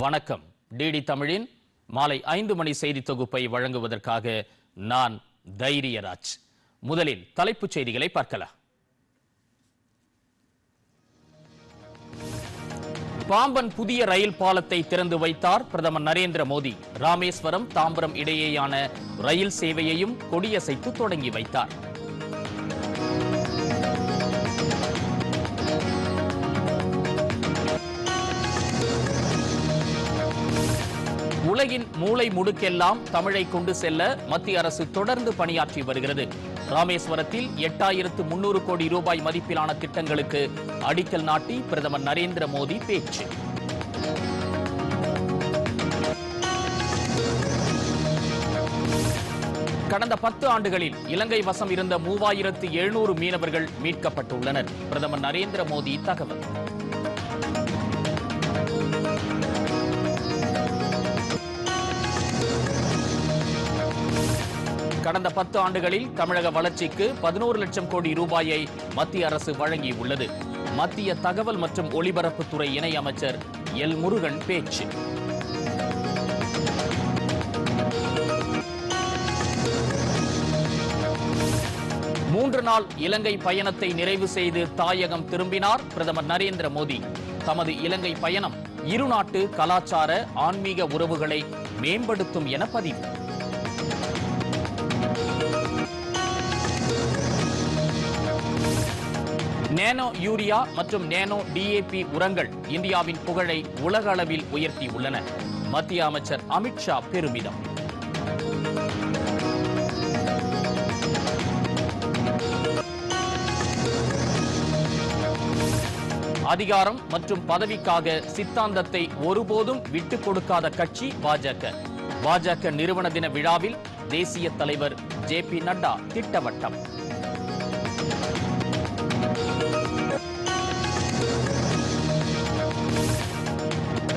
வணக்கம். டிடி தமிழின் மாலை ஐந்து மணி செய்தி தொகுப்பை வழங்குவதற்காக நான் தைரியராஜ். முதலில் தலைப்புச் செய்திகளை பார்க்கலாம். பாம்பன் புதிய ரயில் பாலத்தை திறந்து வைத்தார் பிரதமர் நரேந்திர மோடி. ராமேஸ்வரம் தாம்பரம் இடையேயான ரயில் சேவையையும் கொடியசைத்து தொடங்கி வைத்தார். உலகின் மூளை முடுக்கெல்லாம் தமிழை கொண்டு செல்ல மத்திய அரசு தொடர்ந்து பணியாற்றி வருகிறது. ராமேஸ்வரத்தில் எட்டாயிரத்து முன்னூறு கோடி ரூபாய் மதிப்பிலான திட்டங்களுக்கு அடிக்கல் நாட்டி பிரதமர் நரேந்திர மோடி பேச்சு. கடந்த பத்து ஆண்டுகளில் இலங்கை வசம் இருந்த மூவாயிரத்து எழுநூறு மீனவர்கள் மீட்கப்பட்டுள்ளனர். பிரதமர் நரேந்திர மோடி தகவல். கடந்த பத்து ஆண்டுகளில் தமிழக வளர்ச்சிக்கு பதினோரு லட்சம் கோடி ரூபாயை மத்திய அரசு வழங்கியுள்ளது. மத்திய தகவல் மற்றும் ஒலிபரப்புத்துறை இணை அமைச்சர் எல் முருகன் பேச்சு. மூன்று நாள் இலங்கை பயணத்தை நிறைவு செய்து தாயகம் திரும்பினார் பிரதமர் நரேந்திர மோடி. தமது இலங்கை பயணம் இரு நாட்டு கலாச்சார ஆன்மீக உறவுகளை மேம்படுத்தும் என பதிவு. நேனோ யூரியா மற்றும் நேனோ டிஏபி உரங்கள் இந்தியாவின் புகழை உலக அளவில் உயர்த்தியுள்ளன. மத்திய அமைச்சர் அமித்ஷா பெருமிதம். அதிகாரம் மற்றும் பதவிக்காக சித்தாந்தத்தை ஒருபோதும் விட்டுக் கொடுக்காத கட்சி பாஜக. பாஜக நிறுவன தின விழாவில் தேசிய தலைவர் ஜே பி நட்டா திட்டவட்டம்.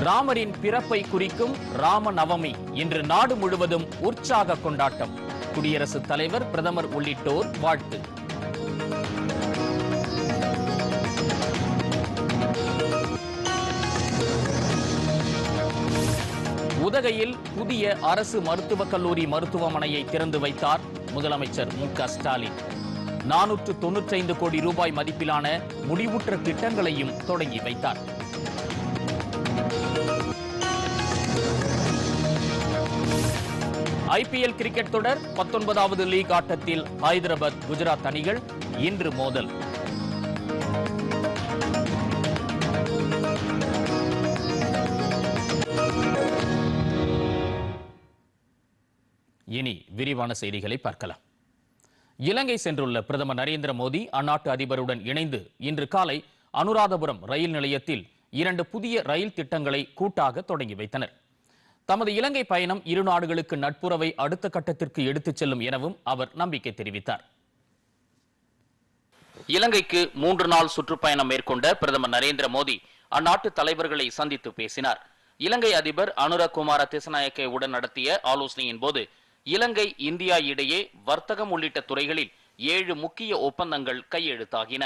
ராமரின் பிறப்பை குறிக்கும் ராம நவமி இன்று நாடு முழுவதும் உற்சாக கொண்டாட்டம். குடியரசுத் தலைவர் பிரதமர் உள்ளிட்டோர் வாழ்த்து. உதகையில் புதிய அரசு மருத்துவக் கல்லூரி மருத்துவமனையை திறந்து வைத்தார் முதலமைச்சர் மு க ஸ்டாலின். நானூற்று தொன்னூற்றைந்து கோடி ரூபாய் மதிப்பிலான முடிவுற்ற திட்டங்களையும் தொடங்கி வைத்தார். ஐபிஎல் கிரிக்கெட் தொடர் பத்தொன்பதாவது லீக் ஆட்டத்தில் ஹைதராபாத் குஜராத் அணிகள் இன்று மோதல். இனி விரிவான செய்திகளை பார்க்கலாம். இலங்கை சென்றுள்ள பிரதமர் நரேந்திர மோடி அந்நாட்டு அதிபருடன் இணைந்து இன்று காலை அனுராதபுரம் ரயில் நிலையத்தில் இரண்டு புதிய ரயில் திட்டங்களை கூட்டாக தொடங்கி வைத்தனர். தமது இலங்கை பயணம் இரு நாடுகளுக்கு நட்புறவை அடுத்த கட்டத்திற்கு எடுத்துச் செல்லும் எனவும் அவர் நம்பிக்கை தெரிவித்தார். இலங்கைக்கு மூன்று நாள் சுற்றுப்பயணம் மேற்கொண்ட பிரதமர் நரேந்திர மோடி அந்நாட்டு தலைவர்களை சந்தித்து பேசினார். இலங்கை அதிபர் அனுரகுமார திசநாயக்கவுடன் நடத்திய ஆலோசனையின் போது இலங்கை இந்தியா இடையே வர்த்தகம் உள்ளிட்ட துறைகளில் ஏழு முக்கிய ஒப்பந்தங்கள் கையெழுத்தாகின.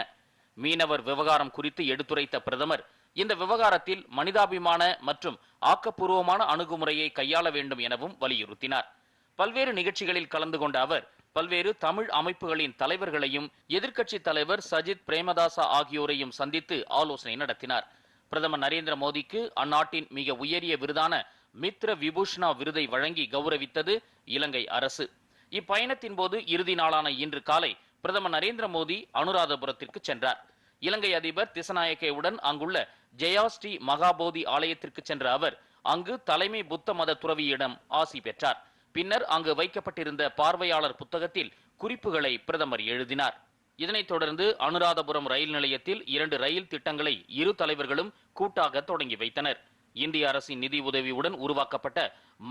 மீனவர் விவகாரம் குறித்து எடுத்துரைத்த பிரதமர் இந்த விவகாரத்தில் மனிதாபிமான மற்றும் ஆக்கப்பூர்வமான அணுகுமுறையை கையாள வேண்டும் எனவும் வலியுறுத்தினார். பல்வேறு நிகழ்ச்சிகளில் கலந்து கொண்ட அவர் பல்வேறு தமிழ் அமைப்புகளின் தலைவர்களையும் எதிர்க்கட்சி தலைவர் சஜித் பிரேமதாசா ஆகியோரையும் சந்தித்து ஆலோசனை நடத்தினார். பிரதமர் நரேந்திர மோடிக்கு அந்நாட்டின் மிக உயரிய விருதான மித்ர விபூஷணா விருதை வழங்கி கௌரவித்தது இலங்கை அரசு. இப்பயணத்தின் போது இறுதி நாளான இன்று காலை பிரதமர் நரேந்திர மோடி அனுராதபுரத்திற்கு சென்றார். இலங்கை அதிபர் திசநாயக்கவுடன் அங்குள்ள ஜெயா ஸ்ரீ மகாபோதி ஆலயத்திற்கு சென்ற அவர் அங்கு தலைமை புத்த மத துறவியிடம் ஆசி பெற்றார். பின்னர் அங்கு வைக்கப்பட்டிருந்த பார்வையாளர் புத்தகத்தில் குறிப்புகளை பிரதமர் எழுதினார். இதனைத் தொடர்ந்து அனுராதபுரம் ரயில் நிலையத்தில் இரண்டு ரயில் திட்டங்களை இரு தலைவர்களும் கூட்டாக தொடங்கி வைத்தனர். இந்திய அரசின் நிதி உதவியுடன் உருவாக்கப்பட்ட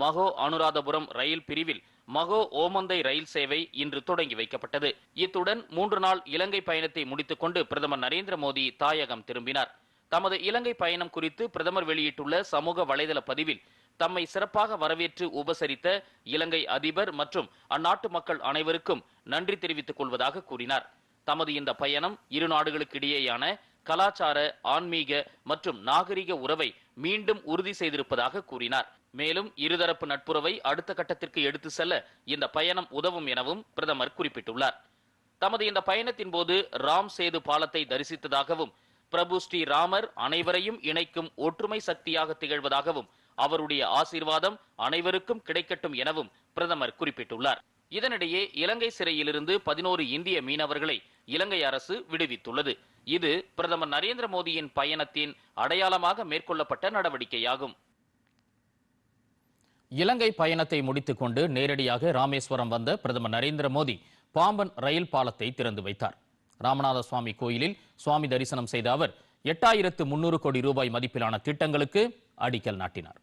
மகோ அனுராதபுரம் ரயில் பிரிவில் மகோ ஓமந்தை ரயில் சேவை இன்று தொடங்கி வைக்கப்பட்டது. இத்துடன் மூன்று நாள் இலங்கை பயணத்தை முடித்துக்கொண்டு பிரதமர் நரேந்திர மோடி தாயகம் திரும்பினார். தமது இலங்கை பயணம் குறித்து பிரதமர் வெளியிட்டுள்ள சமூக வலைதள பதிவில் தம்மை சிறப்பாக வரவேற்று உபசரித்த இலங்கை அதிபர் மற்றும் அந்நாட்டு மக்கள் அனைவருக்கும் நன்றி தெரிவித்துக் கொள்வதாக கூறினார். தமது இந்த பயணம் இரு நாடுகளுக்கிடையேயான கலாச்சார ஆன்மீக மற்றும் நாகரிக உறவை மீண்டும் உறுதி செய்திருப்பதாக கூறினார். மேலும் இருதரப்பு நட்புறவை அடுத்த கட்டத்திற்கு எடுத்து செல்ல இந்த பயணம் உதவும் எனவும் பிரதமர் குறிப்பிட்டுள்ளார். தமது இந்த பயணத்தின் போது ராம் சேது பாலத்தை தரிசித்ததாகவும் பிரபு ஸ்ரீ ராமர் அனைவரையும் இணைக்கும் ஒற்றுமை சக்தியாக திகழ்வதாகவும் அவருடைய ஆசீர்வாதம் அனைவருக்கும் கிடைக்கட்டும் எனவும் பிரதமர் குறிப்பிட்டுள்ளார். இதனிடையே இலங்கை சிறையிலிருந்து பதினோரு இந்திய மீனவர்களை இலங்கை அரசு விடுவித்துள்ளது. இது பிரதமர் நரேந்திர மோடியின் பயணத்தின் அடையாளமாக மேற்கொள்ளப்பட்ட நடவடிக்கையாகும். இலங்கை பயணத்தை முடித்துக் கொண்டு நேரடியாக ராமேஸ்வரம் வந்த பிரதமர் நரேந்திர மோடி பாம்பன் ரயில் பாலத்தை திறந்து வைத்தார். ராமநாத சுவாமி கோயிலில் சுவாமி தரிசனம் செய்த அவர் எட்டாயிரத்து முன்னூறு கோடி ரூபாய் மதிப்பிலான திட்டங்களுக்கு அடிக்கல் நாட்டினார்.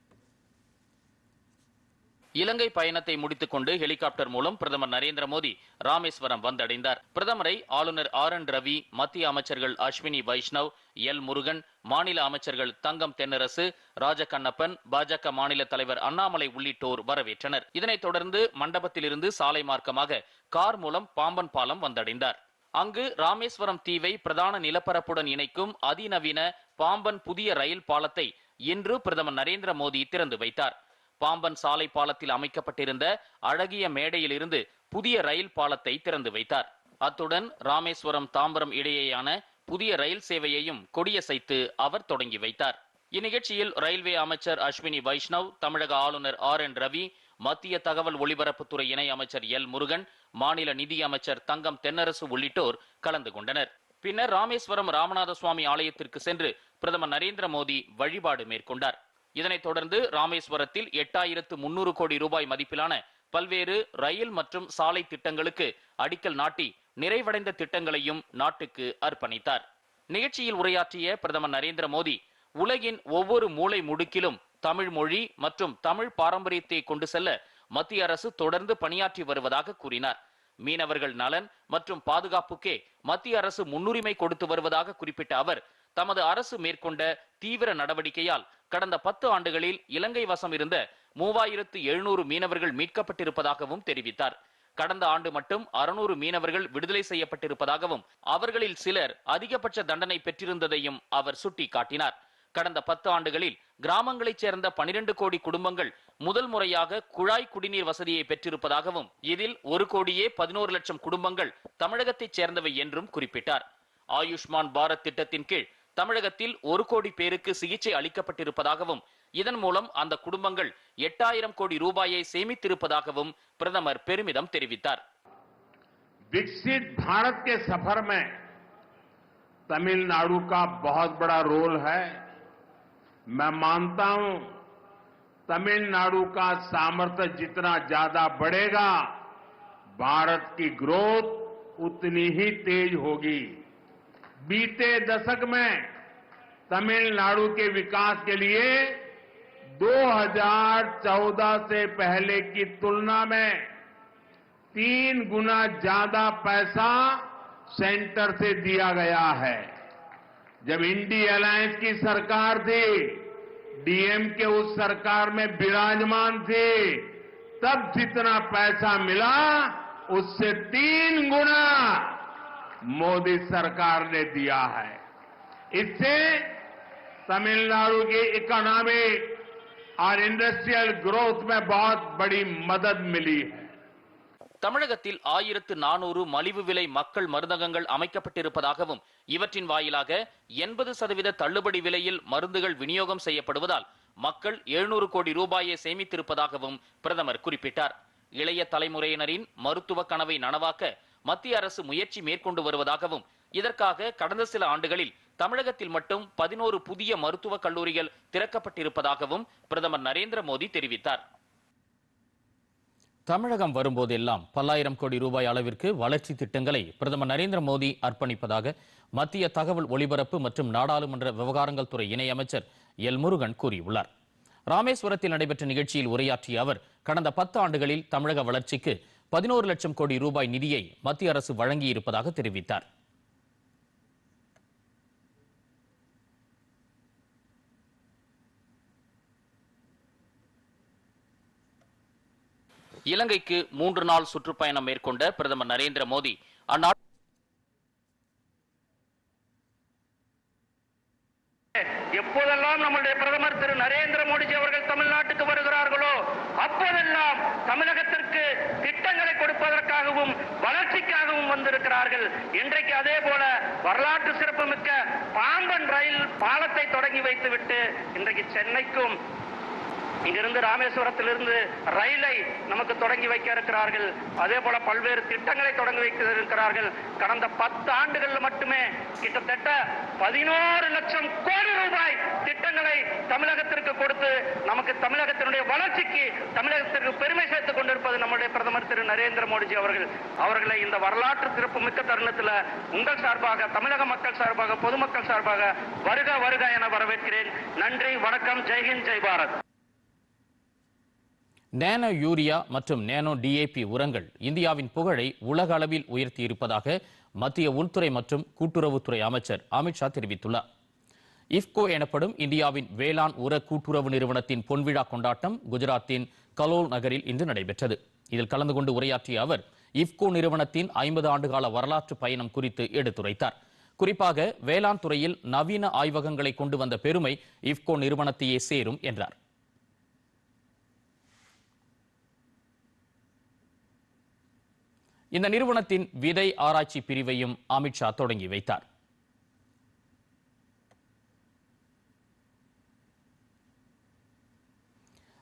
இலங்கை பயணத்தை முடித்துக் கொண்டு ஹெலிகாப்டர் மூலம் பிரதமர் நரேந்திர மோடி ராமேஸ்வரம் வந்தடைந்தார். பிரதமரை ஆளுநர் ஆர் என் ரவி மத்திய அமைச்சர்கள் அஸ்வினி வைஷ்ணவ் எல் முருகன் மாநில அமைச்சர்கள் தங்கம் தென்னரசு ராஜகண்ணப்பன் பாஜக மாநில தலைவர் அண்ணாமலை உள்ளிட்டோர் வரவேற்றனர். இதனைத் தொடர்ந்து மண்டபத்திலிருந்து சாலை மார்க்கமாக கார் மூலம் பாம்பன் பாலம் வந்தடைந்தார். அங்கு ராமேஸ்வரம் தீவை பிரதான நிலப்பரப்புடன் இணைக்கும் அதிநவீன பாம்பன் புதிய ரயில் பாலத்தை இன்று பிரதமர் நரேந்திர மோடி திறந்து வைத்தார். பாம்பன் சாலை பாலத்தில் அமைக்கப்பட்டிருந்த அழகிய மேடையிலிருந்து புதிய ரயில் பாலத்தை திறந்து வைத்தார். அத்துடன் ராமேஸ்வரம் தாம்பரம் இடையேயான புதிய ரயில் சேவையையும் கொடியசைத்து அவர் தொடங்கி வைத்தார். இந்நிகழ்ச்சியில் ரயில்வே அமைச்சர் அஸ்வினி வைஷ்ணவ் தமிழக ஆளுநர் ஆர் என் ரவி மத்திய தகவல் ஒலிபரப்புத்துறை இணை அமைச்சர் எல் முருகன் மாநில நிதி அமைச்சர் தங்கம் தென்னரசு உள்ளிட்டோர் கலந்து கொண்டனர். பின்னர் ராமேஸ்வரம் ராமநாத சுவாமி ஆலயத்திற்கு சென்று பிரதமர் நரேந்திர மோடி வழிபாடு மேற்கொண்டார். இதனைத் தொடர்ந்து ராமேஸ்வரத்தில் எட்டாயிரத்து முன்னூறு கோடி ரூபாய் மதிப்பிலான பல்வேறு ரயில் மற்றும் சாலை திட்டங்களுக்கு அடிக்கல் நாட்டி நிறைவடைந்த திட்டங்களையும் நாட்டுக்கு அர்ப்பணித்தார். நிகழ்ச்சியில் உரையாற்றிய பிரதமர் நரேந்திர மோடி உலகின் ஒவ்வொரு மூளை முடுக்கிலும் தமிழ் மொழி மற்றும் தமிழ் பாரம்பரியத்தை கொண்டு செல்ல மத்திய அரசு தொடர்ந்து பணியாற்றி வருவதாக கூறினார். மீனவர்கள் நலன் மற்றும் பாதுகாப்புக்கே மத்திய அரசு முன்னுரிமை கொடுத்து வருவதாக குறிப்பிட்ட அவர் தமது அரசு மேற்கொண்ட தீவிர நடவடிக்கையால் கடந்த பத்து ஆண்டுகளில் இலங்கை வசம் இருந்த மூவாயிரத்து எழுநூறு மீனவர்கள் மீட்கப்பட்டிருப்பதாகவும் தெரிவித்தார். கடந்த ஆண்டு மட்டும் அறுநூறு மீனவர்கள் விடுதலை செய்யப்பட்டிருப்பதாகவும் அவர்களில் சிலர் அதிகபட்ச தண்டனை பெற்றிருந்ததையும் அவர் சுட்டிக்காட்டினார். கடந்த பத்து ஆண்டுகளில் கிராமங்களைச் சேர்ந்த பனிரெண்டு கோடி குடும்பங்கள் முதல் முறையாக குழாய் குடிநீர் வசதியை பெற்றிருப்பதாகவும் இதில் ஒரு கோடியே பதினோரு லட்சம் குடும்பங்கள் தமிழகத்தைச் சேர்ந்தவை என்றும் குறிப்பிட்டார். ஆயுஷ்மான் பாரத் திட்டத்தின் கீழ் தமிழகத்தில் ஒரு கோடி பேருக்கு சிகிச்சை அளிக்கப்பட்டிருப்பதாகவும் இதன் மூலம் அந்த குடும்பங்கள் எட்டாயிரம் கோடி ரூபாயை சேமித்திருப்பதாகவும் பிரதமர் பெருமிதம் தெரிவித்தார் विकसित भारत के सफर में तमिलनाडु का बहुत बड़ा रोल है मैं मानता हूं तमिलनाडु का सामर्थ्य जितना ज्यादा बढ़ेगा भारत की ग्रोथ उतनी ही तेज होगी बीते दशक में तमिलनाडु के विकास के लिए 2014 से पहले की तुलना में तीन गुना ज़्यादा पैसा सेंटर से दिया गया है। जब इंडी अलायंस की सरकार थी, डीएम के उस सरकार में विराजमान थे, तब जितना पैसा मिला, उससे तीन गुना मोदी सरकार ने दिया है इससे तमिलनाडु की इकोनॉमिक और इंडस्ट्रियल ग्रोथ में बहुत बड़ी मदद मिली है தமிழகத்தில் ஆயிரத்து நானூறு மலிவு விலை மக்கள் மருந்தகங்கள் அமைக்கப்பட்டிருப்பதாகவும் இவற்றின் வாயிலாக எண்பது சதவீத தள்ளுபடி விலையில் மருந்துகள் விநியோகம் செய்யப்படுவதால் மக்கள் எழுநூறு கோடி ரூபாயை சேமித்திருப்பதாகவும் பிரதமர் குறிப்பிட்டார் இளைய தலைமுறையினரின் மருத்துவ கனவை நனவாக்க மத்திய அரசு முயற்சி மேற்கொண்டு வருவதாகவும் இதற்காக கடந்த சில ஆண்டுகளில் தமிழகத்தில் மட்டும் பதினோரு புதிய மருத்துவக் கல்லூரிகள் திறக்கப்பட்டிருப்பதாகவும் பிரதமர் நரேந்திர மோடி தெரிவித்தார். தமிழகம் வரும்போதெல்லாம் பல்லாயிரம் கோடி ரூபாய் அளவிற்கு வளர்ச்சி திட்டங்களை பிரதமர் நரேந்திர மோடி அர்ப்பணிப்பதாக மத்திய தகவல் ஒலிபரப்பு மற்றும் நாடாளுமன்ற விவகாரங்கள் துறை இணையமைச்சர் எல் முருகன் கூறியுள்ளார். ராமேஸ்வரத்தில் நடைபெற்ற நிகழ்ச்சியில் உரையாற்றிய அவர் கடந்த பத்து ஆண்டுகளில் தமிழக வளர்ச்சிக்கு பதினோரு லட்சம் கோடி ரூபாய் நிதியை மத்திய அரசு வழங்கியிருப்பதாக தெரிவித்தார். இலங்கைக்கு மூன்று நாள் சுற்றுப்பயணம் மேற்கொண்ட பிரதமர் நரேந்திர மோடி அந்நாட்டு எப்போதெல்லாம் நம்முடைய பிரதமர் திரு நரேந்திர மோடிஜி அவர்கள் தமிழ்நாட்டுக்கு வருகிறார்களோ அப்போதெல்லாம் தமிழகத்திற்கு திட்டங்களை கொடுப்பதற்காகவும் வளர்ச்சிக்காகவும் வந்திருக்கிறார்கள் இன்றைக்கு அதே போல வரலாற்று சிறப்புமிக்க பாம்பன் ரயில் பாலத்தை தொடங்கி வைத்துவிட்டு இன்றைக்கு சென்னைக்கும் இங்கிருந்து ராமேஸ்வரத்திலிருந்து ரயிலை நமக்கு தொடங்கி வைக்க இருக்கிறார்கள். அதே போல பல்வேறு திட்டங்களை தொடங்கி வைத்திருக்கிறார்கள். கடந்த பத்து ஆண்டுகளில் மட்டுமே கிட்டத்தட்ட பதினோரு லட்சம் கோடி ரூபாய் திட்டங்களை தமிழகத்திற்கு கொடுத்து நமக்கு தமிழகத்தினுடைய வளர்ச்சிக்கு தமிழகத்திற்கு பெருமை சேர்த்துக் கொண்டிருப்பது நம்முடைய பிரதமர் திரு. நரேந்திர மோடிஜி அவர்கள். அவர்களை இந்த வரலாற்று சிறப்பு மிக்க தருணத்தில் உங்கள் சார்பாக தமிழக மக்கள் சார்பாக பொதுமக்கள் சார்பாக வருக வருக என வரவேற்கிறேன். நன்றி வணக்கம் ஜெய்ஹிந்த் ஜெய் பாரத். நேனோ யூரியா மற்றும் நேனோ டிஏபி உரங்கள் இந்தியாவின் புகழை உலக அளவில் உயர்த்தியிருப்பதாக மத்திய உள்துறை மற்றும் கூட்டுறவுத்துறை அமைச்சர் அமித்ஷா தெரிவித்துள்ளார். இஃப்கோ எனப்படும் இந்தியாவின் வேளாண் உர கூட்டுறவு நிறுவனத்தின் பொன்விழா கொண்டாட்டம் குஜராத்தின் கலோல் நகரில் இன்று நடைபெற்றது. இதில் கலந்து கொண்டு உரையாற்றிய அவர் இஃப்கோ நிறுவனத்தின் ஐம்பது ஆண்டுகால வரலாற்று பயணம் குறித்து எடுத்துரைத்தார். குறிப்பாக வேளாண் துறையில் நவீன ஆய்வகங்களை கொண்டு வந்த பெருமை இஃப்கோ நிறுவனத்தையே சேரும் என்றார். இந்த நிறுவனத்தின் விதை ஆராய்ச்சி பிரிவையும் அமித்ஷா தொடங்கி வைத்தார்.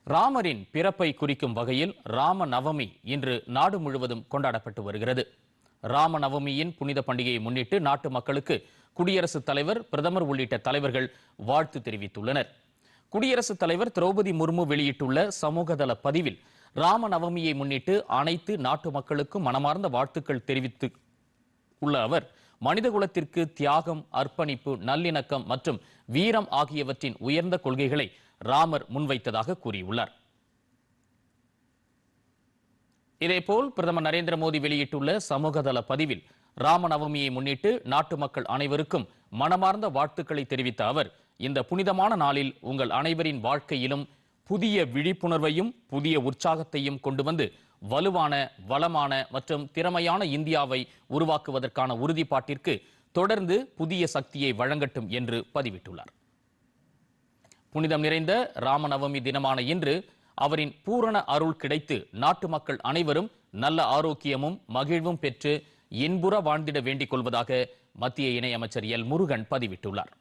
ராமரின் பிறப்பை குறிக்கும் வகையில் ராம நவமி இன்று நாடு முழுவதும் கொண்டாடப்பட்டு வருகிறது. ராம நவமியின் புனித பண்டிகையை முன்னிட்டு நாட்டு மக்களுக்கு குடியரசுத் தலைவர் பிரதமர் உள்ளிட்ட தலைவர்கள் வாழ்த்து தெரிவித்துள்ளனர். குடியரசுத் தலைவர் திரௌபதி முர்மு வெளியிட்டுள்ள சமூகதள பதிவில் ராம நவமியை முன்னிட்டு அனைத்து நாட்டு மக்களுக்கும் மனமார்ந்த வாழ்த்துக்கள் தெரிவித்து உள்ள அவர் மனிதகுலத்திற்கு தியாகம் அர்ப்பணிப்பு நல்லிணக்கம் மற்றும் வீரம் ஆகியவற்றின் உயர்ந்த கொள்கைகளை ராமர் முன்வைத்ததாக கூறியுள்ளார். இதேபோல் பிரதமர் நரேந்திர மோடி வெளியிட்டுள்ள சமூகதள பதிவில் ராமநவமியை முன்னிட்டு நாட்டு மக்கள் அனைவருக்கும் மனமார்ந்த வாழ்த்துக்களை தெரிவித்த அவர் இந்த புனிதமான நாளில் உங்கள் அனைவரின் வாழ்க்கையிலும் புதிய விழிப்புணர்வையும் புதிய உற்சாகத்தையும் கொண்டு வந்து வலுவான வளமான மற்றும் திறமையான இந்தியாவை உருவாக்குவதற்கான உறுதிப்பாட்டிற்கு தொடர்ந்து புதிய சக்தியை வழங்கட்டும் என்று பதிவிட்டுள்ளார். புனிதம் நிறைந்த ராமநவமி தினமான இன்று அவரின் பூரண அருள் கிடைத்து நாட்டு மக்கள் அனைவரும் நல்ல ஆரோக்கியமும் மகிழ்வும் பெற்று இன்புற வாழ்ந்திட வேண்டிக் கொள்வதாக மத்திய இணையமைச்சர் எல் முருகன் பதிவிட்டுள்ளார்.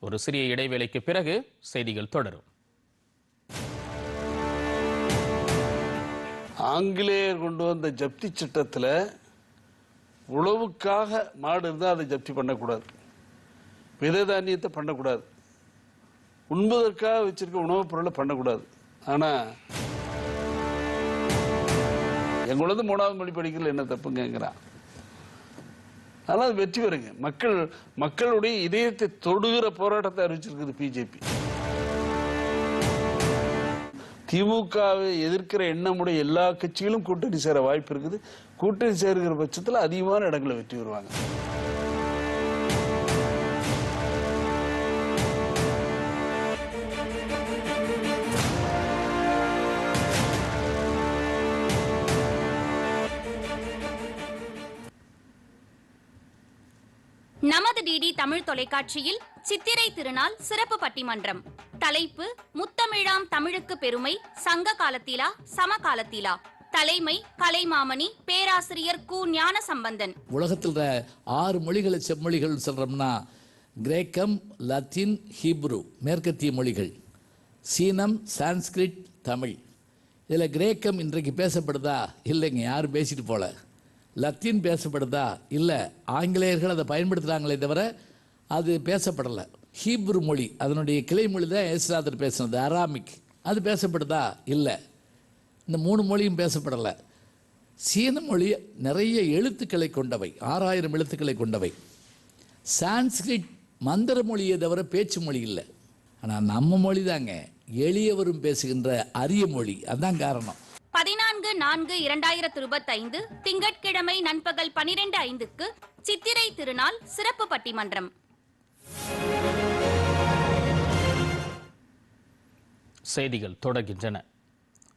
ஒரு சிறிய இடைவேளைக்கு பிறகு செய்திகள் தொடரும். ஆங்கிலேயர் கொண்டு வந்த ஜப்தி சட்டத்தில் உழவுக்காக மாடு இருந்தால் அதை ஜப்தி பண்ணக்கூடாது. விதை தானியத்தை பண்ணக்கூடாது. உண்பதற்காக வச்சிருக்க உணவுப் பொருளை பண்ணக்கூடாது. ஆனால் எங்களது மூணாவது மொழி படிக்கிறது என்ன தப்புங்கிறான் அதனால் அது வெற்றி பெறுங்க. மக்கள் மக்களுடைய இதயத்தை தொடுகிற போராட்டத்தை அறிவிச்சிருக்குது பிஜேபி. திமுகவை எதிர்க்கிற எண்ணமுடைய எல்லா கட்சிகளும் கூட்டணி சேர வாய்ப்பு இருக்குது. கூட்டணி சேர்கிற பட்சத்தில் அதிகமான இடங்களை வெற்றி வருவாங்க டிடி தமிழ் தொலைக்காட்சியில் சித்திரை திருநாள் சிறப்பு பட்டிமன்றம். தலைப்பு முத்தமிழாம் தமிழுக்கு பெருமை சங்க காலத்திலா சமகாலத்திலா தலைமை கலைமாமணி பேராசிரியர் கு ஞான சம்பந்தன் உலகத்தில் ஆறு மொழிகளை செம்மொழிகள் சொல்கிறோம்னா கிரேக்கம் லத்தீன் ஹீப்ரு மேற்கத்திய மொழிகள். சீனம் சான்ஸ்கிரிட் தமிழ். இதில் கிரேக்கம் இன்றைக்கு பேசப்படுதா? இல்லைங்க யாரும் பேசிட்டு போல. லத்தீன் பேசப்படுதா? இல்லை. ஆங்கிலேயர்கள் அதை பயன்படுத்துகிறாங்களே தவிர அது பேசப்படலை. ஹீப்ரு மொழி அதனுடைய கிளை மொழி தான் ஏசுநாதர் பேசுனது அராமிக். அது பேசப்படுதா? இல்லை. இந்த மூணு மொழியும் பேசப்படலை. சீன மொழி நிறைய எழுத்துக்களை கொண்டவை ஆறாயிரம் எழுத்துக்களை கொண்டவை. சான்ஸ்கிரிட் மந்திர மொழியை தவிர பேச்சு மொழி இல்லை. ஆனால் நம்ம மொழி தாங்க. எளியவரும் பேசுகின்ற அரிய மொழி. அதுதான் காரணம். பதினான்கு நான்கு இரண்டாயிரத்து இருபத்தைந்து திங்கட்கிழமை நண்பகல் பனிரெண்டு ஐந்துக்கு சித்திரை திருநாள் சிறப்பு பட்டிமன்றம். செய்திகள் தொடர்கின்றன.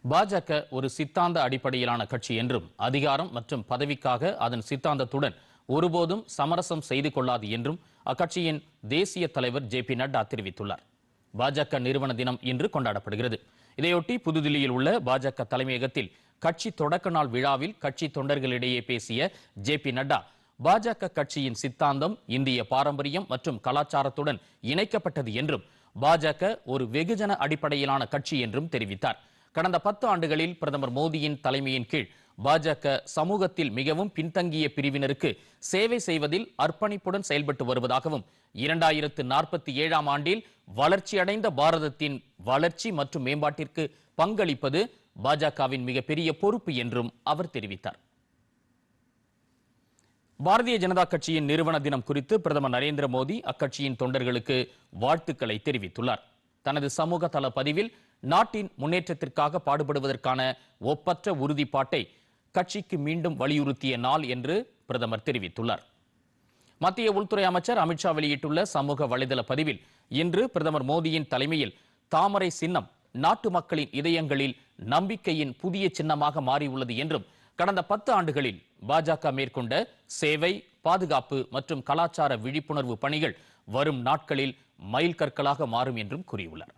பாஜக ஒரு சித்தாந்த அடிப்படையிலான கட்சி என்றும் அதிகாரம் மற்றும் பதவிக்காக அதன் சித்தாந்தத்துடன் ஒருபோதும் சமரசம் செய்து கொள்ளாது என்றும் அக்கட்சியின் தேசிய தலைவர் ஜே பி நட்டா தெரிவித்துள்ளார். பாஜக நிறுவன தினம் இன்று கொண்டாடப்படுகிறது. இதையொட்டி புதுதில்லியில் உள்ள பாஜக தலைமையகத்தில் கட்சி தொடக்க நாள் விழாவில் கட்சி தொண்டர்களிடையே பேசிய ஜே பி நட்டா பாஜக கட்சியின் சித்தாந்தம் இந்திய பாரம்பரியம் மற்றும் கலாச்சாரத்துடன் இணைக்கப்பட்டது என்றும் பாஜக ஒரு வெகுஜன அடிப்படையிலான கட்சி என்றும் தெரிவித்தார். கடந்த பத்து ஆண்டுகளில் பிரதமர் மோடியின் தலைமையின் கீழ் பாஜக சமூகத்தில் மிகவும் பின்தங்கிய பிரிவினருக்கு சேவை செய்வதில் அர்ப்பணிப்புடன் செயல்பட்டு வருவதாகவும் இரண்டாயிரத்து நாற்பத்தி ஏழாம் ஆண்டில் வளர்ச்சியடைந்த பாரதத்தின் வளர்ச்சி மற்றும் மேம்பாட்டிற்கு பங்களிப்பது பாஜகவின் மிகப்பெரிய பொறுப்பு என்றும் அவர் தெரிவித்தார். பாரதிய ஜனதா கட்சியின் நிறுவன தினம் குறித்து பிரதமர் நரேந்திர மோடி அக்கட்சியின் தொண்டர்களுக்கு வாழ்த்துக்களை தெரிவித்துள்ளார். தனது சமூக தள பதிவில் நாட்டின் முன்னேற்றத்திற்காக பாடுபடுவதற்கான ஒப்பற்ற உறுதிப்பாட்டை கட்சிக்கு மீண்டும் வலியுறுத்திய நாள் என்று பிரதமர் தெரிவித்துள்ளார். மத்திய உள்துறை அமைச்சர் அமித்ஷா வெளியிட்டுள்ள சமூக வலைதள பதிவில் இன்று பிரதமர் மோடியின் தலைமையில் தாமரை சின்னம் நாட்டு மக்களின் இதயங்களில் நம்பிக்கையின் புதிய சின்னமாக மாறியுள்ளது என்றும் கடந்த பத்து ஆண்டுகளில் பாஜக மேற்கொண்ட சேவை பாதுகாப்பு மற்றும் கலாச்சார விழிப்புணர்வு பணிகள் வரும் நாட்களில் மைல் கற்களாக மாறும் என்றும் கூறியுள்ளார்.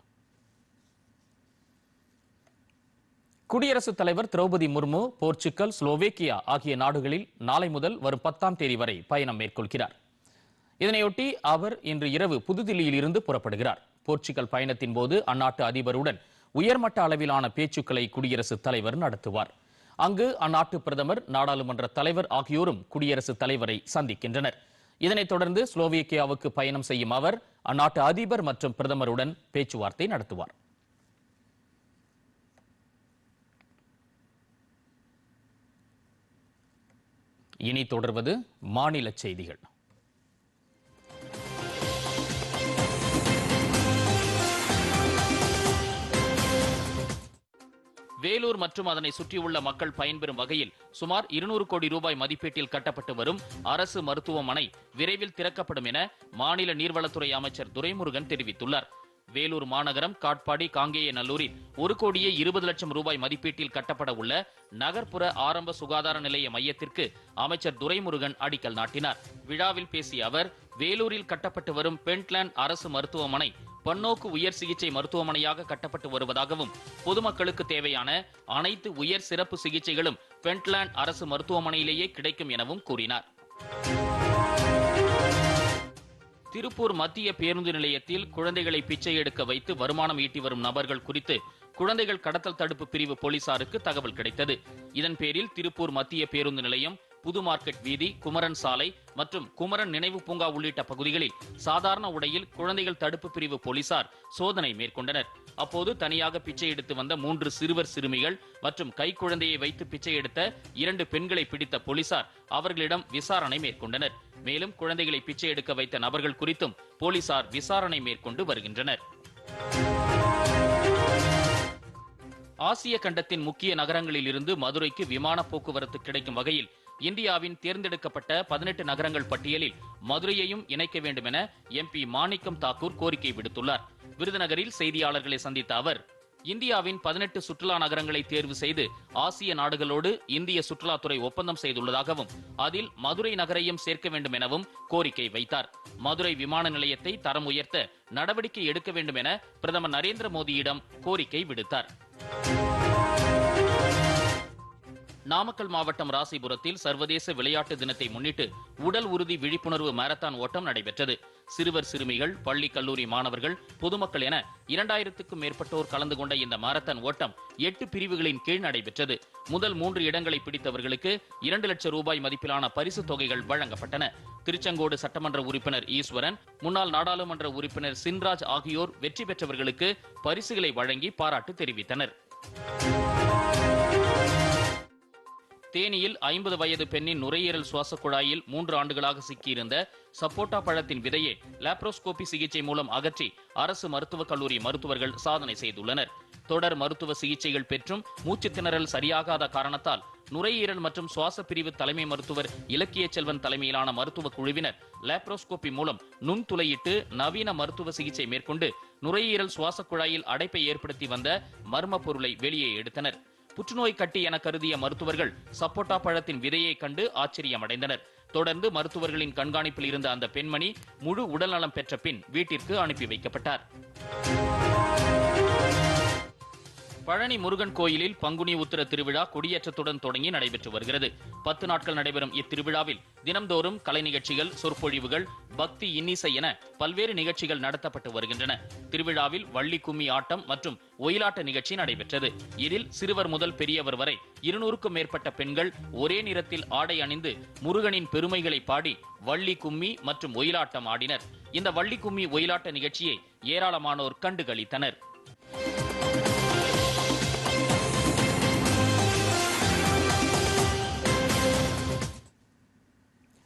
குடியரசுத் தலைவர் திரௌபதி முர்மு போர்ச்சுகல் ஸ்லோவேக்கியா ஆகிய நாடுகளில் நாளை முதல் வரும் பத்தாம் தேதி வரை பயணம் மேற்கொள்கிறார். இதனையொட்டி அவர் இன்று இரவு புதுதில்லியில் இருந்து புறப்படுகிறார். போர்ச்சுகல் பயணத்தின் போது அந்நாட்டு அதிபருடன் உயர்மட்ட அளவிலான பேச்சுக்களை குடியரசுத் தலைவர் நடத்துவார். அங்கு அந்நாட்டு பிரதமர் நாடாளுமன்ற தலைவர் ஆகியோரும் குடியரசுத் தலைவரை சந்திக்கின்றனர். இதனைத் தொடர்ந்து ஸ்லோவேக்கியாவுக்கு பயணம் செய்யும் அவர் அந்நாட்டு அதிபர் மற்றும் பிரதமருடன் பேச்சுவார்த்தை நடத்துவார். இனி தொடர்வது மாநில செய்திகள். வேலூர் மற்றும் அதனை சுற்றியுள்ள மக்கள் பயன்பெறும் வகையில் சுமார் இருநூறு கோடி ரூபாய் மதிப்பீட்டில் கட்டப்பட்டு வரும் அரசு மருத்துவமனை விரைவில் திறக்கப்படும் என மாநில நீர்வளத்துறை அமைச்சர் துரைமுருகன் தெரிவித்துள்ளார். வேலூர் மாநகரம் காட்பாடி காங்கேய நல்லூரில் ஒரு கோடியே இருபது லட்சம் ரூபாய் மதிப்பீட்டில் கட்டப்பட உள்ள நகர்ப்புற ஆரம்ப சுகாதார நிலைய மையத்திற்கு அமைச்சர் துரைமுருகன் அடிக்கல் நாட்டினார். விழாவில் பேசிய அவர் வேலூரில் கட்டப்பட்டு வரும் பென்ட்லேண்ட் அரசு மருத்துவமனை பன்னோக்கு உயர் சிகிச்சை மருத்துவமனையாக கட்டப்பட்டு வருவதாகவும் பொதுமக்களுக்கு தேவையான அனைத்து உயர் சிறப்பு சிகிச்சைகளும் பென்ட்லேண்ட் அரசு மருத்துவமனையிலேயே கிடைக்கும் எனவும் கூறினார். திருப்பூர் மத்திய பேருந்து நிலையத்தில் குழந்தைகளை பிச்சை எடுக்க வைத்து வருமானம் ஈட்டி வரும் நபர்கள் குறித்து குழந்தைகள் கடத்தல் தடுப்பு பிரிவு போலீசாருக்கு தகவல் கிடைத்தது. இதன் பேரில் திருப்பூர் மத்திய பேருந்து நிலையம் புது மார்க்கெட் வீதி குமரன் சாலை மற்றும் குமரன் நினைவு பூங்கா உள்ளிட்ட பகுதிகளில் சாதாரண உடையில் குழந்தைகள் தடுப்பு பிரிவு போலீசார் சோதனை மேற்கொண்டனர். அப்போது தனியாக பிச்சை எடுத்து வந்த மூன்று சிறுவர் சிறுமிகள் மற்றும் கைக்குழந்தையை வைத்து பிச்சை எடுத்த இரண்டு பெண்களை பிடித்த போலீசார் அவர்களிடம் விசாரணை மேற்கொண்டனர். மேலும் குழந்தைகளை பிச்சை எடுக்க வைத்த நபர்கள் குறித்தும் போலீசார் விசாரணை மேற்கொண்டு வருகின்றனர். ஆசிய கண்டத்தின் முக்கிய நகரங்களில் இருந்து மதுரைக்கு விமான போக்குவரத்து கிடைக்கும் வகையில் இந்தியாவின் தேர்ந்தெடுக்கப்பட்ட பதினெட்டு நகரங்கள் பட்டியலில் மதுரையையும் இணைக்க வேண்டும் என எம்பி மாணிக்கம் தாக்கூர் கோரிக்கை விடுத்துள்ளார். விருதுநகரில் செய்தியாளர்களை சந்தித்த அவர் இந்தியாவின் பதினெட்டு சுற்றுலா நகரங்களை தேர்வு செய்து ஆசிய நாடுகளோடு இந்திய சுற்றுலாத்துறை ஒப்பந்தம் செய்துள்ளதாகவும் அதில் மதுரை நகரையும் சேர்க்க வேண்டும் எனவும் கோரிக்கை வைத்தார். மதுரை விமான நிலையத்தை தரம் உயர்த்த நடவடிக்கை எடுக்க வேண்டும் என பிரதமர் நரேந்திர மோடியிடம் கோரிக்கை விடுத்தார். நாமக்கல் மாவட்டம் ராசிபுரத்தில் சர்வதேச விளையாட்டு தினத்தை முன்னிட்டு உடல் உறுதி விழிப்புணர்வு மாரத்தான் ஓட்டம் நடைபெற்றது. சிறுவர் சிறுமிகள் பள்ளி கல்லூரி மாணவர்கள் பொதுமக்கள் என இரண்டாயிரத்துக்கும் மேற்பட்டோர் கலந்து கொண்ட இந்த மாரத்தான் ஓட்டம் எட்டு பிரிவுகளின் கீழ் நடைபெற்றது. முதல் மூன்று இடங்களை பிடித்தவர்களுக்கு இரண்டு லட்சம் ரூபாய் மதிப்பிலான பரிசு தொகைகள் வழங்கப்பட்டன. திருச்செங்கோடு சட்டமன்ற உறுப்பினர் ஈஸ்வரன் முன்னாள் நாடாளுமன்ற உறுப்பினர் சின்ராஜ் ஆகியோர் வெற்றி பெற்றவர்களுக்கு பரிசுகளை வழங்கி பாராட்டு தெரிவித்தனர். தேனியில் ஐம்பது வயது பெண்ணின் நுரையீரல் சுவாச குழாயில் மூன்று ஆண்டுகளாக சிக்கியிருந்த சப்போட்டா பழத்தின் விதையை லாப்ரோஸ்கோபி சிகிச்சை மூலம் அகற்றி அரசு மருத்துவக் கல்லூரி மருத்துவர்கள் சாதனை செய்துள்ளனர். தொடர் மருத்துவ சிகிச்சைகள் பெற்றும் மூச்சு திணறல் சரியாகாத காரணத்தால் நுரையீரல் மற்றும் சுவாச பிரிவு தலைமை மருத்துவர் இலக்கிய செல்வன் தலைமையிலான மருத்துவ குழுவினர் லாப்ரோஸ்கோபி மூலம் நுண்துளையிட்டு நவீன மருத்துவ சிகிச்சை மேற்கொண்டு நுரையீரல் சுவாச குழாயில் அடைப்பை ஏற்படுத்தி வந்த மர்ம பொருளை வெளியே எடுத்தனர். புற்றுநோய் கட்டி என கருதிய மருத்துவர்கள் சப்போட்டா பழத்தின் விதையை கண்டு ஆச்சரியமடைந்தனர். தொடர்ந்து மருத்துவர்களின் கண்காணிப்பில் இருந்த அந்த பெண்மணி முழு உடல்நலம் பெற்ற பின் வீட்டிற்கு அனுப்பி வைக்கப்பட்டார். பழனி முருகன் கோயிலில் பங்குனி உத்திர திருவிழா கொடியேற்றத்துடன் தொடங்கி நடைபெற்று வருகிறது. பத்து நாட்கள் நடைபெறும் இத்திருவிழாவில் தினம்தோறும் கலை நிகழ்ச்சிகள் சொற்பொழிவுகள் பக்தி இன்னிசை என பல்வேறு நிகழ்ச்சிகள் நடத்தப்பட்டு வருகின்றன. திருவிழாவில் வள்ளி கும்மி ஆட்டம் மற்றும் ஒயிலாட்ட நிகழ்ச்சி நடைபெற்றது. இதில் சிறுவர் முதல் பெரியவர் வரை இருநூறுக்கும் மேற்பட்ட பெண்கள் ஒரே நிறத்தில் ஆடை அணிந்து முருகனின் பெருமைகளை பாடி வள்ளி கும்மி மற்றும் ஒயிலாட்டம் ஆடினர். இந்த வள்ளி கும்மி ஒயிலாட்ட நிகழ்ச்சியை ஏராளமானோர் கண்டு களித்தனர்.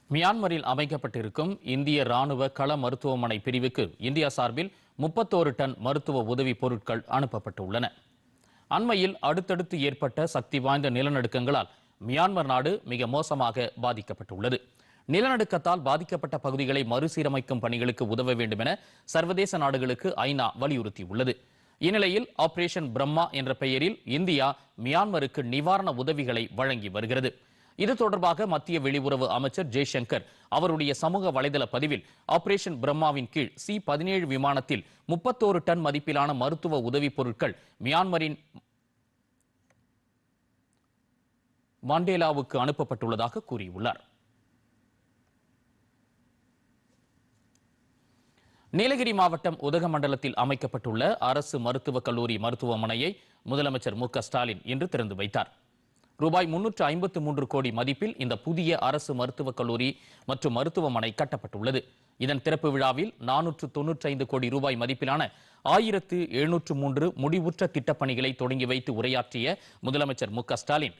மியான்மரில் அமைக்கப்பட்டிருக்கும் இந்திய ராணுவ கள மருத்துவமனை பிரிவுக்கு இந்தியா சார்பில் முப்பத்தோரு டன் மருத்துவ உதவி பொருட்கள் அனுப்பப்பட்டுள்ளன. அண்மையில் அடுத்தடுத்து ஏற்பட்ட சக்தி வாய்ந்த நிலநடுக்கங்களால் மியான்மர் நாடு மிக மோசமாக பாதிக்கப்பட்டுள்ளது. நிலநடுக்கத்தால் பாதிக்கப்பட்ட பகுதிகளை மறுசீரமைக்கும் பணிகளுக்கு உதவ வேண்டும் என சர்வதேச நாடுகளுக்கு ஐநா வலியுறுத்தியுள்ளது. இந்நிலையில் ஆபரேஷன் பிரம்மா என்ற பெயரில் இந்தியா மியான்மருக்கு நிவாரண உதவிகளை வழங்கி வருகிறது. இது தொடர்பாக மத்திய வெளியுறவு அமைச்சர் ஜெய்சங்கர் அவருடைய சமூக வலைதள பதிவில் ஆபரேஷன் பிரம்மாவின் கீழ் சி பதினேழு விமானத்தில் முப்பத்தோரு டன் மதிப்பிலான மருத்துவ உதவிப் பொருட்கள் மியான்மரின் மாண்டேலாவுக்கு அனுப்பப்பட்டுள்ளதாக கூறியுள்ளார். நீலகிரி மாவட்டம் உதகமண்டலத்தில் அமைக்கப்பட்டுள்ள அரசு மருத்துவக் கல்லூரி மருத்துவமனையை முதலமைச்சர் மு ஸ்டாலின் இன்று திறந்து வைத்தார். ரூபாய் முன்னூற்று ஐம்பத்து மூன்று கோடி மதிப்பில் இந்த புதிய அரசு மருத்துவக் கல்லூரி மற்றும் மருத்துவமனை கட்டப்பட்டுள்ளது. இதன் திறப்பு விழாவில் நானூற்று தொன்னூற்றி ஐந்து கோடி ரூபாய் மதிப்பிலான ஆயிரத்து எழுநூற்று மூன்று முடிவுற்ற திட்டப்பணிகளை தொடங்கி வைத்து உரையாற்றிய முதலமைச்சர் மு ஸ்டாலின்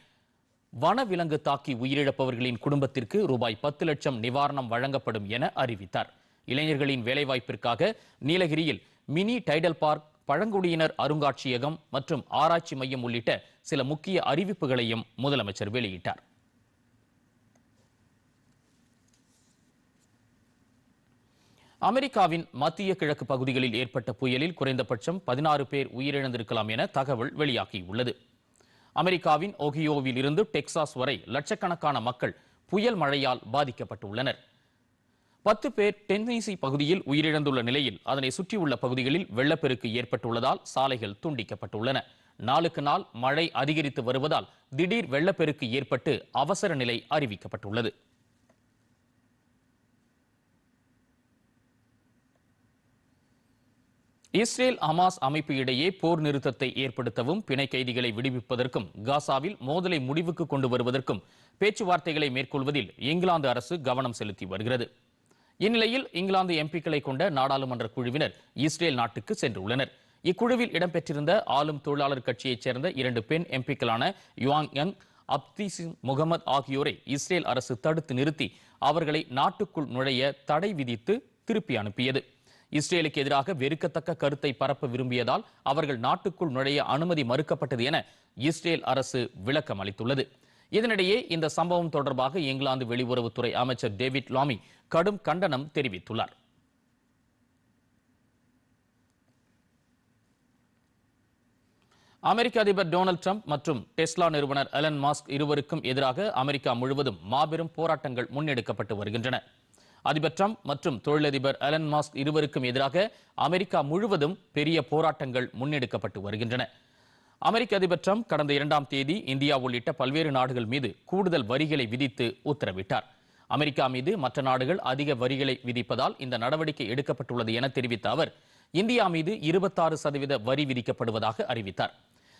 வனவிலங்கு தாக்கி உயிரிழப்பவர்களின் குடும்பத்திற்கு ரூபாய் பத்து லட்சம் நிவாரணம் வழங்கப்படும் என அறிவித்தார். இளைஞர்களின் வேலைவாய்ப்பிற்காக நீலகிரியில் மினி டைடல் பார்க் பழங்குடியினர் அருங்காட்சியகம் மற்றும் ஆராய்ச்சி மையம் உள்ளிட்ட சில முக்கிய அறிவிப்புகளையும் முதலமைச்சர் வெளியிட்டார். அமெரிக்காவின் மத்திய கிழக்கு பகுதிகளில் ஏற்பட்ட புயலில் குறைந்தபட்சம் பதினாறு பேர் உயிரிழந்திருக்கலாம் என தகவல் வெளியாகியுள்ளது. அமெரிக்காவின் ஒகியோவில் இருந்து டெக்சாஸ் வரை லட்சக்கணக்கான மக்கள் புயல் மழையால் பாதிக்கப்பட்டுள்ளனர். பத்து பேர் டென்னீசி பகுதியில் உயிரிழந்துள்ள நிலையில் அதனை சுற்றியுள்ள பகுதிகளில் வெள்ளப்பெருக்கு ஏற்பட்டுள்ளதால் சாலைகள் துண்டிக்கப்பட்டுள்ளன. நாளுக்கு நாள் மழை அதிகரித்து வருவதால் திடீர் வெள்ளப்பெருக்கு ஏற்பட்டு அவசர நிலை அறிவிக்கப்பட்டுள்ளது. இஸ்ரேல் ஹமாஸ் அமைப்பு இடையே போர் நிறுத்தத்தை ஏற்படுத்தவும் பிணை கைதிகளை விடுவிப்பதற்கும் காசாவில் மோதலை முடிவுக்கு கொண்டு வருவதற்கும் பேச்சுவார்த்தைகளை மேற்கொள்வதில் இங்கிலாந்து அரசு கவனம் செலுத்தி வருகிறது. இந்நிலையில் இங்கிலாந்து எம்பிக்களை கொண்ட நாடாளுமன்ற குழுவினர் இஸ்ரேல் நாட்டுக்கு சென்றுள்ளனர். இக்குழுவில் இடம்பெற்றிருந்த ஆளும் தொழிலாளர் கட்சியைச் சேர்ந்த இரண்டு பெண் எம்பிக்களான யுவாங் யங் அப்திசிங் முகமது ஆகியோரை இஸ்ரேல் அரசு தடுத்து நிறுத்தி அவர்களை நாட்டுக்குள் நுழைய தடை விதித்து திருப்பி அனுப்பியது. இஸ்ரேலுக்கு எதிராக வெறுக்கத்தக்க கருத்தை பரப்ப விரும்பியதால் அவர்கள் நாட்டுக்குள் நுழைய அனுமதி மறுக்கப்பட்டது என இஸ்ரேல் அரசு விளக்கம் அளித்துள்ளது இதனிடையே இந்த சம்பவம் தொடர்பாக இங்கிலாந்து வெளியுறவுத்துறை அமைச்சர் டேவிட் லாமி கடும் கண்டனம் தெரிவித்துள்ளார். அமெரிக்க அதிபர் டொனால்ட் ட்ரம்ப் மற்றும் டெஸ்லா நிறுவனர் அலன் மாஸ்க் இருவருக்கும் எதிராக அமெரிக்கா முழுவதும் மாபெரும் போராட்டங்கள் முன்னெடுக்கப்பட்டு வருகின்றன. அதிபர் ட்ரம்ப் மற்றும் தொழிலதிபர் அலன் மாஸ்க் இருவருக்கும் எதிராக அமெரிக்கா முழுவதும் பெரிய போராட்டங்கள் முன்னெடுக்கப்பட்டு வருகின்றன. அமெரிக்க அதிபர் ட்ரம்ப் கடந்த இரண்டாம் தேதி இந்தியா உள்ளிட்ட பல்வேறு நாடுகள் மீது கூடுதல் வரிகளை விதித்து உத்தரவிட்டார். அமெரிக்கா மீது மற்ற நாடுகள் அதிக வரிகளை விதிப்பதால் இந்த நடவடிக்கை எடுக்கப்பட்டுள்ளது என தெரிவித்த அவர் இந்தியா மீது இருபத்தாறு சதவீத வரி விதிக்கப்படுவதாக அறிவித்தார்.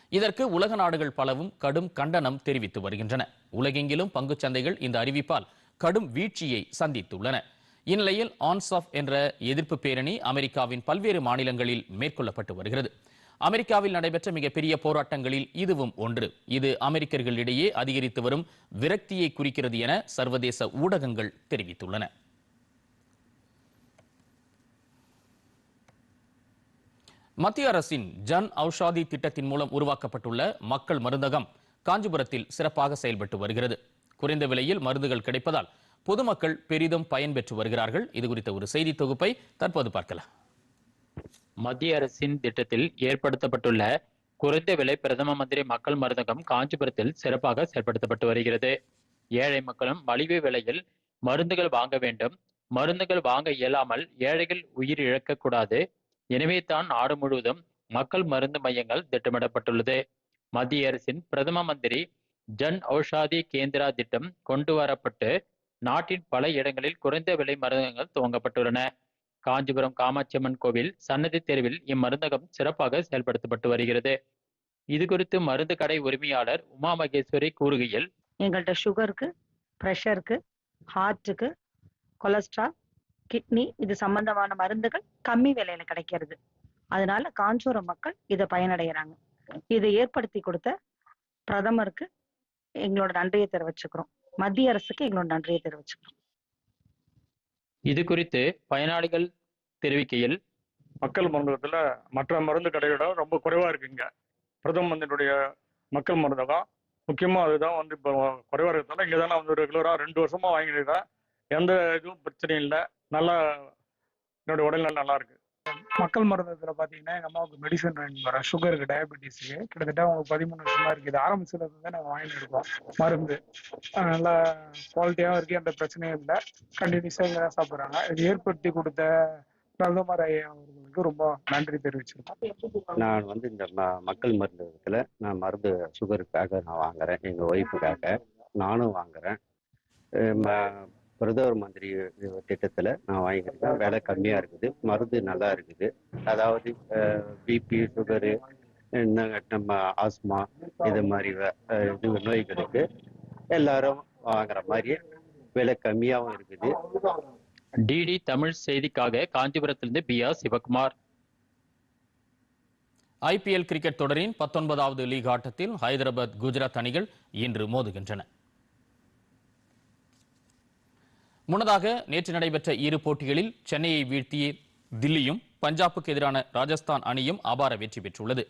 இதற்கு உலக நாடுகள் பலவும் கடும் கண்டனம் தெரிவித்து வருகின்றன. உலகெங்கிலும் பங்குச் சந்தைகள் இந்த அறிவிப்பால் கடும் வீழ்ச்சியை சந்தித்துள்ளன. இந்நிலையில் ஆன்ஸ் ஆஃப் என்ற எதிர்ப்பு பேரணி அமெரிக்காவின் பல்வேறு மாநிலங்களில் மேற்கொள்ளப்பட்டு வருகிறது. அமெரிக்காவில் நடைபெற்ற மிகப்பெரிய போராட்டங்களில் இதுவும் ஒன்று. இது அமெரிக்கர்களிடையே அதிகரித்து வரும் விரக்தியை குறிக்கிறது என சர்வதேச ஊடகங்கள் தெரிவித்துள்ளன. மத்திய அரசின் ஜன் ஔஷாதி திட்டத்தின் மூலம் உருவாக்கப்பட்டுள்ள மக்கள் மருந்தகம் காஞ்சிபுரத்தில் சிறப்பாக செயல்பட்டு வருகிறது. குறைந்த விலையில் மருந்துகள் கிடைப்பதால் பொதுமக்கள் பெரிதும் பயன்பெற்று வருகிறார்கள். இது குறித்த ஒரு செய்தி தொகுப்பை தற்போது பார்க்கலாம். மத்திய அரசின் திட்டத்தில் ஏற்படுத்தப்பட்டுள்ள குறைந்த விலை பிரதம மந்திரி மக்கள் மருந்தகம் காஞ்சிபுரத்தில் சிறப்பாக செயல்படுத்தப்பட்டு வருகிறது. ஏழை மக்களும் மலிவு விலையில் மருந்துகள் வாங்க வேண்டும். மருந்துகள் வாங்க இயலாமல் ஏழைகள் உயிர் இழக்கக்கூடாது. எனவே தான் நாடு முழுவதும் மக்கள் மருந்து மையங்கள் திட்டமிடப்பட்டுள்ளது. மத்திய அரசின் பிரதம மந்திரி ஜன் ஔஷாதி கேந்திரா திட்டம் கொண்டு வரப்பட்டு நாட்டின் பல இடங்களில் குறைந்த விலை மருந்தகங்கள் துவங்கப்பட்டுள்ளன. காஞ்சிபுரம் காமாட்சியம்மன் கோவில் சன்னதி தெருவில் இம்மருந்தகம் சிறப்பாக செயல்படுத்தப்பட்டு வருகிறது. இது குறித்து மருந்து கடை உரிமையாளர் உமா மகேஸ்வரி கூறுகையில் எங்கள்கிட்ட சுகருக்கு ப்ரெஷருக்கு ஹார்ட்டுக்கு கொலஸ்ட்ரால் கிட்னி இது சம்பந்தமான மருந்துகள் கம்மி விலையில கிடைக்கிறது. அதனால காஞ்சூரம் மக்கள் இதை பயனடைகிறாங்க. இதை ஏற்படுத்தி கொடுத்த பிரதமருக்கு எங்களோட நன்றியை தெரிவிச்சுக்கிறோம். மத்திய அரசுக்கு எங்களோட நன்றியை தெரிவிச்சுக்கிறோம். இது குறித்து பயனாளிகள் தெரிவிக்கையில் மக்கள் மருந்தகத்தில் மற்ற மருந்து கடையோட ரொம்ப குறைவாக இருக்குங்க பிரதம மந்திரியுடைய மக்கள் மருந்தகம் முக்கியமாக அதுதான் வந்து இப்போ குறைவாக இருக்கிறதால இங்கே தான் நான் வந்து ரெகுலராக ரெண்டு வருஷமாக வாங்கிட்டு இருக்கேன். எந்த இதுவும் பிரச்சனையும் இல்லை. நல்லா என்னுடைய உடல்நலம் நல்லா இருக்கு. மக்கள் மருந்தத்துல பாத்தீங்கன்னா எங்க அம்மாவுக்கு மெடிசன் வாங்கிட்டு வரேன் சுகருக்கு டயபெட்டிஸ்க்கு கிட்டத்தட்ட அவங்களுக்கு பதிமூணு வருஷமா இருக்கு. இது ஆரம்பிச்சதுல இருந்து நாங்க வாங்கிட்டு இருக்கோம். மருந்து. நல்லா குவாலிட்டியாவும் இருக்கு. எந்த பிரச்சனையும் இல்லை. கண்டினியூஸா இங்க தான் சாப்பிடுறாங்க. இது ஏற்படுத்தி கொடுத்த பிரதமர் ஐயா அவர்களுக்கு ரொம்ப நன்றி தெரிவிச்சிருக்கோம். நான் வந்து இந்த ம- மக்கள் மருந்தகத்தில் நான் மருந்து சுகருக்காக நான் வாங்குறேன். எங்கள் ஒய்ஃபுக்காக. நானும் வாங்குறேன். பிரதமர் மந்திரி திட்டத்தில் நான் வாங்கியிருக்கேன். விலை கம்மியாக இருக்குது. மருந்து நல்லா இருக்குது. அதாவது பிபி சுகரு நம்ம ஆஸ்மா இது மாதிரி இது நோய்களுக்கு எல்லாரும் வாங்குற மாதிரி விலை கம்மியாகவும் இருக்குது. டிடி தமிழ் செய்திக்காக காஞ்சிபுரத்திலிருந்து P R Sivakumar. IPL cricket தொடரின் பத்தொன்பதாவது லீக் ஆட்டத்தில் ஹைதராபாத் குஜராத் அணிகள் இன்று மோதுகின்றன. முன்னதாக நேற்று நடைபெற்ற இரு போட்டிகளில் சென்னையை வீழ்த்திய தில்லியும் பஞ்சாபுக்கு எதிரான ராஜஸ்தான் அணியும் அபார வெற்றி பெற்றுள்ளது.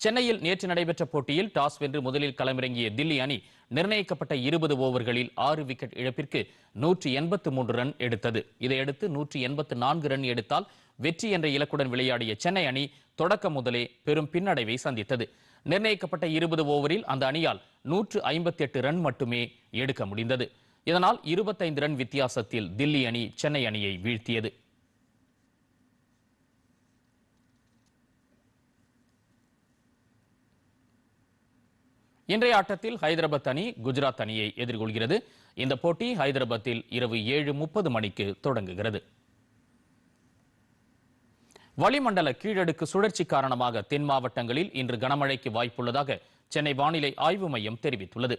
சென்னையில் நேற்று நடைபெற்ற போட்டியில் டாஸ் வென்று முதலில் களமிறங்கிய தில்லி அணி நிர்ணயிக்கப்பட்ட இருபது ஓவர்களில் ஆறு விக்கெட் இழப்பிற்கு நூற்றி எண்பத்து மூன்று ரன் எடுத்தது. இதையடுத்து நூற்றி எண்பத்து நான்கு ரன் எடுத்தால் வெற்றி என்ற இலக்குடன் விளையாடிய சென்னை அணி தொடக்கம் முதலே பெரும் பின்னடைவை சந்தித்தது. நிர்ணயிக்கப்பட்ட இருபது ஓவரில் அந்த அணியால் நூற்று ஐம்பத்தி எட்டு ரன் மட்டுமே எடுக்க முடிந்தது. இதனால் இருபத்தைந்து ரன் வித்தியாசத்தில் தில்லி அணி சென்னை அணியை வீழ்த்தியது. இன்றைய ஆட்டத்தில் ஹைதராபாத் அணி குஜராத் அணியை எதிர்கொள்கிறது. இந்த போட்டி ஹைதராபாத்தில் இரவு ஏழு முப்பது மணிக்கு தொடங்குகிறது. வளிமண்டல கீழடுக்கு சுழற்சி காரணமாக தென் மாவட்டங்களில் இன்று கனமழைக்கு வாய்ப்புள்ளதாக சென்னை வானிலை ஆய்வு மையம் தெரிவித்துள்ளது.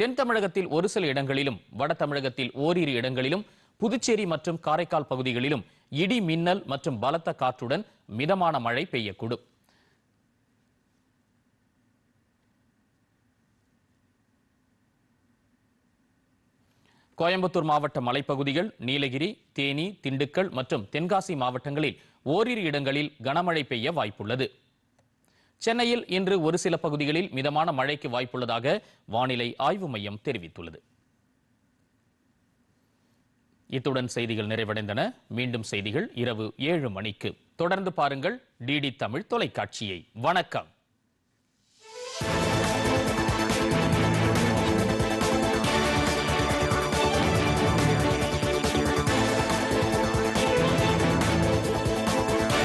தென் தமிழகத்தில் ஒரு சில இடங்களிலும் வட தமிழகத்தில் ஓரிரு இடங்களிலும் புதுச்சேரி மற்றும் காரைக்கால் பகுதிகளிலும் இடி மின்னல் மற்றும் பலத்த காற்றுடன் மிதமான மழை பெய்யக்கூடும். கோயம்புத்தூர் மாவட்ட மலைப்பகுதிகள் நீலகிரி தேனி திண்டுக்கல் மற்றும் தென்காசி மாவட்டங்களில் ஓரிரு இடங்களில் கனமழை பெய்ய வாய்ப்புள்ளது. சென்னையில் இன்று ஒரு சில பகுதிகளில் மிதமான மழைக்கு வாய்ப்புள்ளதாக வானிலை ஆய்வு மையம் தெரிவித்துள்ளது. இத்துடன் செய்திகள் நிறைவடைந்தன. மீண்டும் செய்திகள் இரவு ஏழு மணிக்கு. தொடர்ந்து பாருங்கள் டிடி தமிழ் தொலைக்காட்சியை. வணக்கம்.